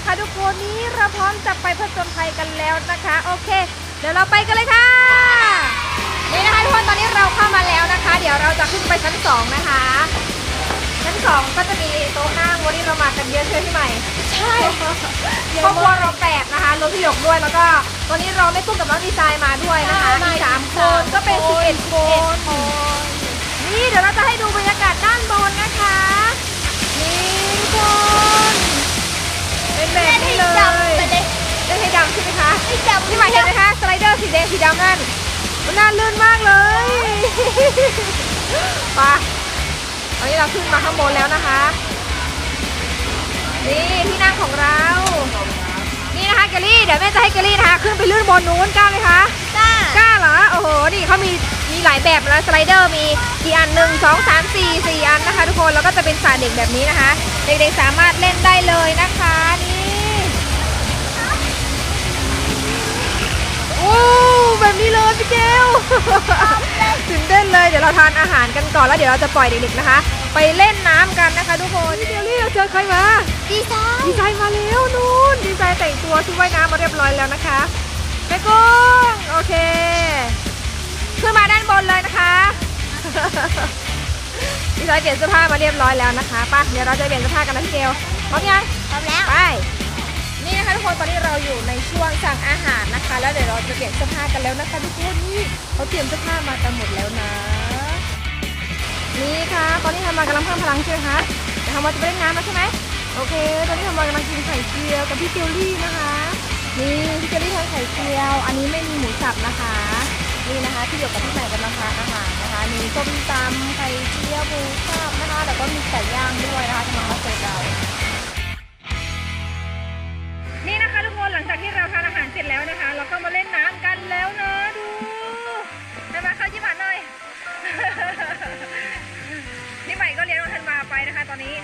นะคะ ทุกคนนี้เราพร้อมจะไปผจญภัยกันแล้วนะคะ โอเค เดี๋ยวเราไปกันเลยค่ะ นี่นะคะทุกคนตอนนี้เราเข้ามาแล้วนะคะ เดี๋ยวเราจะขึ้นไปชั้นสองนะคะ ชั้นสองก็จะมีโต๊ะนั่งวันนี้เรามากันเยอะใช่ไหมพี่ใหม่ ใช่ครอบครัวเราแปดนะคะรวมพี่หยกด้วยแล้วก็ตอนนี้เราได้พูดกับน้องดีไซน์มาด้วยนะคะมีสามคนก็เป็นสิบเอ็ดคนนี่เดี๋ยวเราจะให้ดูบรรยากาศ ลื่นมากเลยไปะตอนนี้เราขึ้นมาข้างบนแล้วนะคะ นี่ที่นั่งของเรา นี่นะคะเกลลี่ เดี๋ยวแม่จะให้เกลลี่นะคะ ขึ้นไปลื่นบนนู้นกล้าไหมคะจ้า กล้าเหรอ โอ้โห นี่เขามีมีหลายแบบนะสไลเดอร์มีกี่อันหนึ่งสองสามสี่สี่อันนะคะ ทุกคน แล้วก็จะเป็นสระเด็กแบบนี้นะคะ เด็กๆสามารถเล่นได้เลยนะคะ พี่เกลถึงเต้นเลยเดี๋ยวเราทานอาหารกันก่อนแล้วเดี๋ยวเราจะปล่อยเด็กๆนะคะ ไปเล่นน้ำกันนะคะทุกคนพี่เกลลี่เราเจอใครมาดีไซน์ดีไซน์มาแล้วนู่นดีไซน์แต่งตัวชุดว่ายน้ำมาเรียบร้อยแล้วนะคะแม่กุ้งโอเคขึ้นมาด้านบนเลยนะคะ ดีไซน์เปลี่ยนเสื้อผ้ามาเรียบร้อยแล้วนะคะไป่ะเดี๋ยวเราจะเปลี่ยนเสื้อผ้ากันนะพี่เกลพร้อมยังพร้อมแล้วไปนี่นะคะทุ กคนตอนนี้เราอยู่ในช่วงสั่งอาหารนะคะ แล้วเดี๋ยวเราจะเปลี่ยนเสื้อผ้ากันแล้วนะคะทุกคนนี่เขาเตรียมเสื้อผ้ามากันหมดแล้วนะ นี่ค่ะ ตอนนี้ทำมากำลังเพิ่มพลังใช่ไหมคะเดี๋ยวทำมาจะไปเล่นน้ำแล้วใช่ไหมโอเค ตอนนี้ทำมากำลังกินไข่เจียวกับพี่เกลลี่นะคะนี่พี่เกลลี่ทานไข่เจียว อันนี้ไม่มีหมูสับนะคะนี่นะคะที่เดียวกับพี่ใหม่กำลังทานอาหารนะคะมีส้มตำไข่เจียวหมูสับนะคะแล้วก็มีไก่ย่างด้วยนะคะที่มามาเสิร์ฟเรา หลังจากที่เราทานอาหารเสร็จแล้วนะคะ เราก็มาเล่นน้ำกันแล้วนะดูได้ไหมคะยิ้มหวานหน่อยนี่ใหม่ก็เลี้ยงน้องธันวาไปนะคะ ตอนนี้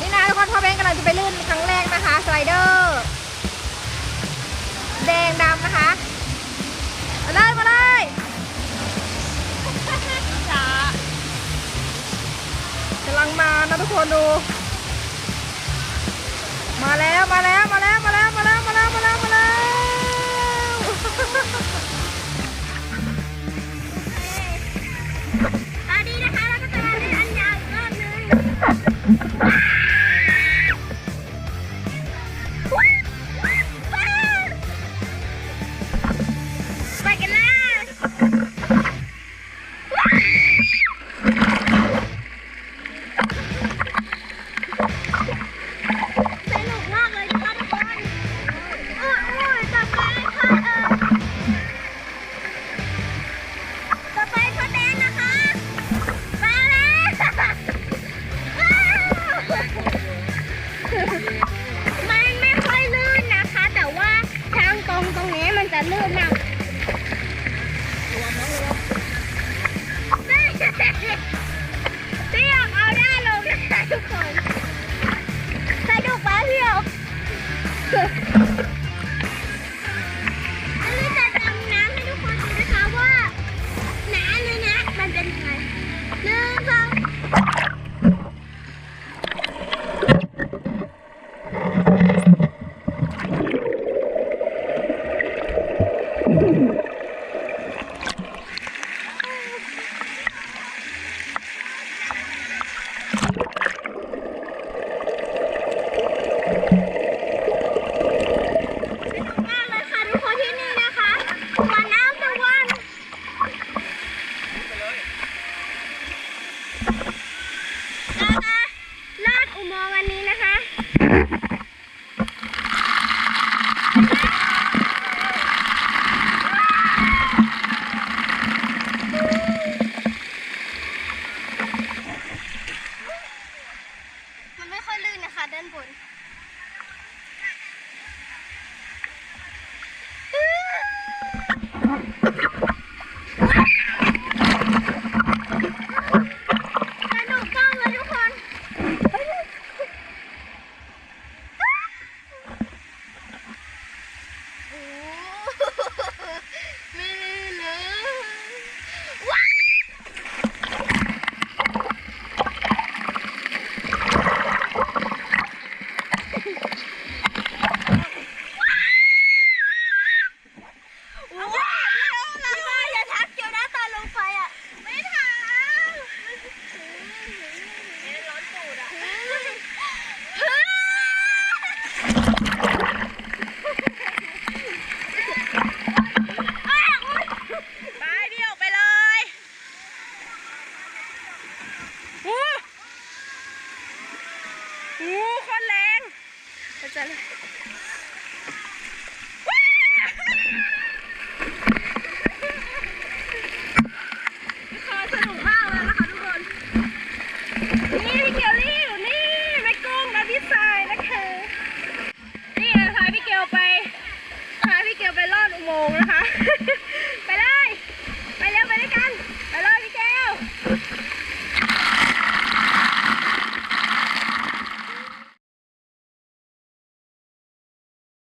นี่นะทุกคนพ่อแบงกำลังจะไปลื่นครั้งแรกนะคะสไลเดอร์ แดงดำนะคะ มาเลยมาเลยจ้ากำลังมานะทุกคนดู มาแล้วมาแล้วมาแล้วมาแล้วมาแล้ว วันนี้นะคะมันไม่ค่อยลื่นนะคะด้านบน คนแรงเข้าใเลย